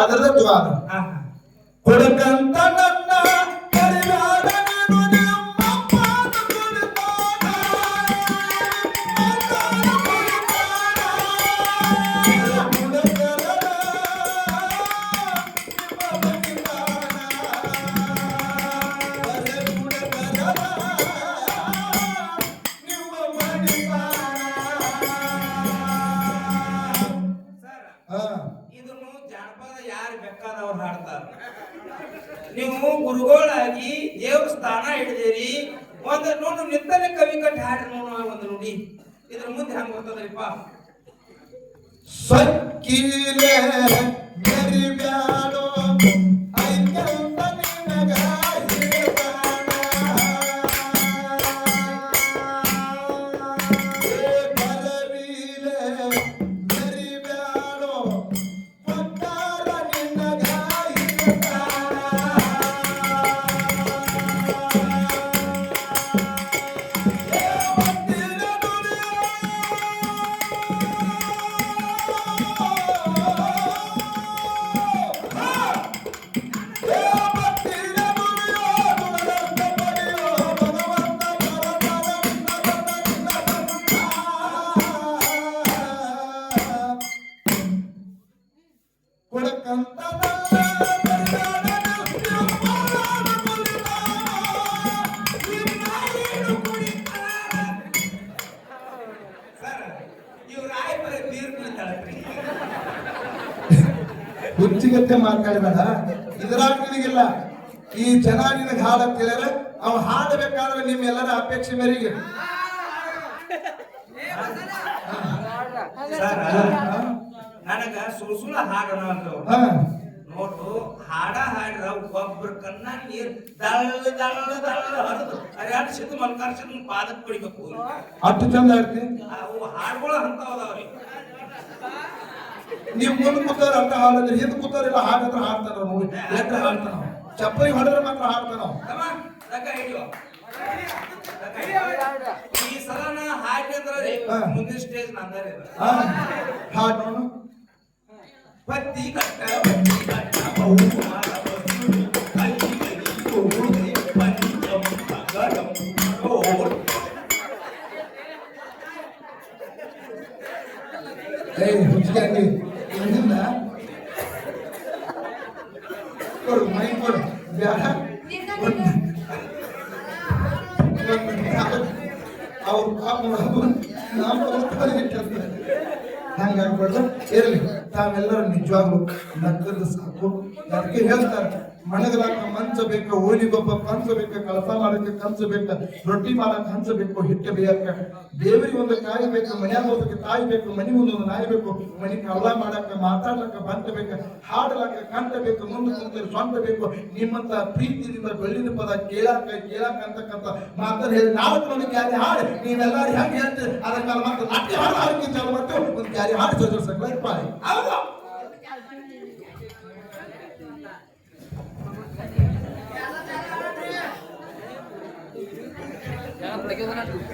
ಅದರದ ದ್ವಾರ ಹಾ ಕೊಡಕಂತ ಇದನ್ನು ಜಾನಪದ ಯಾರು ಬೇಕಾದವ್ರು ಹಾಡ್ತಾರ? ನೀವು ಗುರುಗಳಾಗಿ ದೇವಸ್ಥಾನ ಹಿಡಿದಿರಿ. ಒಂದು ನೋಡು ನಿತ್ತಲೆ ಕವಿ ಕಟ್ಟಿ ಹಾಡ್ರಿ ನೋಡು ಒಂದು ನುಡಿ. ಇದ್ರ ಮುಂದೆ ಹಂಗ ಬರ್ತದ್ರಿಪ್ಪ? ಸಕ್ಕಿಲೆ ಮೆರಿಬ್ಯಾಡೋ ಐಕ್ಯಂತ ನಿನಗ ಹುಚ್ಚಿಗತ್ತೆ ಮಾತಾಡಬೇಡ. ಇದ್ರಾಗ ನಿನಗಿಲ್ಲ. ಈ ಜನ ನಿನಗೆ ಹಾಡು ಅಂತ ಹೇಳಿದ್ರೆ ಅವ್ ಹಾಡಬೇಕಾದ್ರೆ ನಿಮ್ಮೆಲ್ಲರ ಅಪೇಕ್ಷೆ ಮೇರೆಗೆ. ಸರ್ ನನಗ ಸುಳ್ ಹಾಡನ ಅಂತ ಅಂದ್ರು ಹಾ. ನೋಡು ಹಾಡ ಹಾಡ್ರ ಒಬ್ಬರ ಕಣ್ಣ ನೀರ್ ದಳ್ಳ ದಳ್ಳ ದಳ್ಳ ಹರಿದು ಅರ್ಯಾಡ ಸಿದ್ಧ ಮಲ್ಕಾರ ಸಿದ್ದು ಪಾದಕ್ ಕುಡಿಬೇಕು ಅಷ್ಟು ಚಂದ ಹೇಳ್ತಿ ಅವು ಹಾಡ್ಗಳು ಅಂತ ಅದಾವ್ರಿ ನೀವು ಮುಂದೆ ಕೂತಾರ ಅಂತ ಹಾಡಿದ್ರೆ ಹಿಂದೆ ಕೂತಾರಿಲ್ಲ ಹಾಡಿದ್ರೆ ಹಾಡ್ತಾರ ನೋಡಿ. ಲೆಟ್ರ ಹಾಡ್ತಾನ ಚಪ್ಪಲಿ ಹೊಡೆದ್ರೆ ಮಾತ್ರ ಹಾಡ್ತಾನ ಈ ಸಲನ ಹಾಕಿ ಅಂದ್ರೆ ಹಾ. ಮುಂದಿನ ಸ್ಟೇಜ್ ನಂದರಿ ಹಾ. ಹಾಡ್ ನೋಡು. ಪತ್ತಿ ಕಟ್ಟ ಪತ್ತಿ ಕಟ್ಟ ಬಹುಮಾನ ವಸೂಲಿ, ಕೈ ಕೈ ಕೋಡೆ, ಪಂಚಮ ಗಡಂ ಗೋಡ್. ಏಯ್ ಹುಚ್ಚಿಗೆ ಅಲ್ಲಿ ಹಿಂದಿಂದ ಕೊಡು ಮೈ ಕೊಡು ಬ್ಯಾಡ ಅವ್ರು ಪಾಪ ನಾವು ಹಂಗಾಗ್ಬಾರ್ದು ಇರಲಿ ತಾವೆಲ್ಲರೂ ನಿಜವಾಗ್ಲೂ ನಕ್ಕದ್ದು ಸಾಕು ಅದಕ್ಕೆ ಹೇಳ್ತಾರೆ? ಮಣಗಲಾಕ ಮಂಚ ಬೇಕು ಓಲಿಗೊಬ್ಬ ಕಂಚ ಬೇಕು ಕೆಲಸ ಮಾಡಕ್ಕೆ ಕಂಚ ಬೇಕು ರೊಟ್ಟಿ ಮಾಡಕ್ ಹಂಚ ಬೇಕು ಹಿಟ್ಟು ಬೇಯಕ್ಕ. ದೇವರಿಗೆ ಒಂದು ಕಾಯಿ ಬೇಕು ಮನ್ಯಾಗ ಹೋಗಕ್ಕೆ ತಾಯಿ ಬೇಕು ಮನಿ ಮುಂದೆ ಒಂದು ನಾಯಿ ಬೇಕು ಮನಿ ಕಳ್ಳ ಮಾಡಕ್ಕ, ಮಾತಾಡ್ಲಕ್ಕ ಬಂತ ಬೇಕು ಹಾಡ್ಲಕ್ಕ ಕಂಠ ಬೇಕು ಮುಂದೆ ಕುಂತ ಸ್ವಂತ ಬೇಕು ನಿಮ್ಮಂತ ಪ್ರೀತಿಯಿಂದ ಬೆಳ್ಳಿನ ಪದ ಕೇಳಾಕ ಕೇಳಾಕ ಅಂತಕ್ಕಂತ ಮಾತನ್ನ ಹೇಳಿ ನಾವು ಒಂದು ಕ್ಯಾರಿ ಹಾಡು, ನೀವೆಲ್ಲರೂ ಹೆಂಗೆ ಹೇಳ್ತೀರಿ? ಅದಕ್ಕೆ ಮಾತ್ರ ನಾಟ್ಯ ಹಾಡು ಹಾಕಿ ಚಾಲು ಒಂದು ಕ್ಯಾರಿ ಹಾಡು ಸೋಜರ್ ಸಕಲ ಪಾಯಿ থেকে ওনার দুঃখ